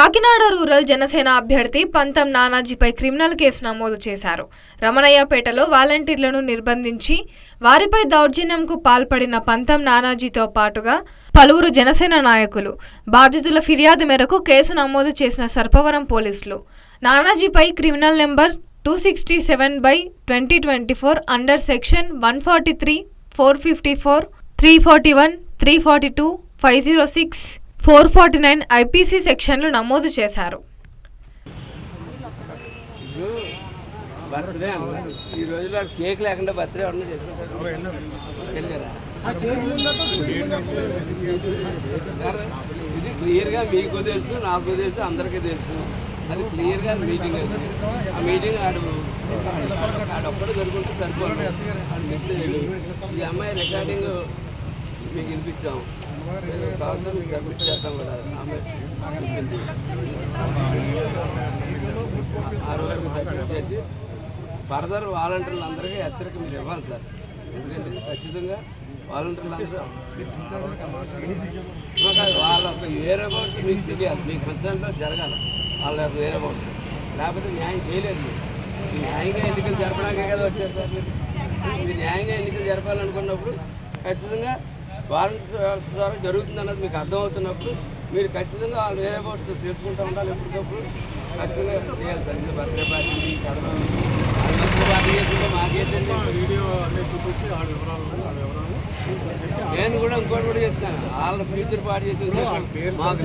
Kakinada rural Janasena అభ్యర్థి పంతం నానాజీపై criminal case నమోదు చేశారు. రమణయ్యపేటలో వాలంటీర్లను నిర్బంధించి వారిపై దౌర్జన్యంకు పాల్పడిన పంతం నానాజీతో పాటుగా పలువురు జనసేన నాయకులు బాధితుల ఫిర్యాదు మేరకు కేసు నమోదు చేసిన సర్పవరం పోలీసులు. నానాజీపై criminal number two sixty seven by twenty twenty four under section one forty three four fifty four three forty one three forty two five zero six four forty nine IPC సెక్షన్లు నమోదు చేశారు. Birthday ఈ రోజుల్లో cake లేకుండా birthday ఎవరన్నా ఇది క్లియర్గా మీకు తెలుసు నాకు తెలుసు అందరికీ తెలుసు అది క్లియర్గా మీటింగ్ అది. ఆ మీటింగ్ ఆడు ఆడొక్కడు జరుగుతుంటే సరిపోదు. ఆడు మిస్ చేయడు ఈ అమ్మాయి రికార్డింగ్ మీకు వినిపించాము చేస్తాం చేసి ఫర్దర్ వాలంటీర్లు అందరికీ హెచ్చరిక మీరు ఇవ్వాలి సార్ ఎందుకంటే ఖచ్చితంగా వాలంటీర్లు అందరూ వాళ్ళ ఒక వేరే బోర్డు మీకు తెలియాలి. మీకు కన్సర్న్లో జరగాలి. వాళ్ళ యొక్క వేరే బోర్డు లేకపోతే న్యాయం చేయలేదు మీరు. ఈ న్యాయంగా ఎన్నికలు జరపడానికే కదా వచ్చారు సార్ మీరు. ఇది న్యాయంగా ఎన్నికలు జరపాలనుకున్నప్పుడు ఖచ్చితంగా వాలంటీర్ వ్యవస్థ ద్వారా జరుగుతుంది అన్నది మీకు అర్థమవుతున్నప్పుడు మీరు ఖచ్చితంగా వాళ్ళు వేరే బోర్డ్స్ తెలుసుకుంటూ ఉండాలి ఎప్పటికప్పుడు. ఖచ్చితంగా చేయాలి సార్. ఇది బర్త్డే పార్టీ నేను కూడా ఇంకోటి కూడా చెప్తాను. వాళ్ళ ఫ్యూచర్ పార్టీ చేసి మాకు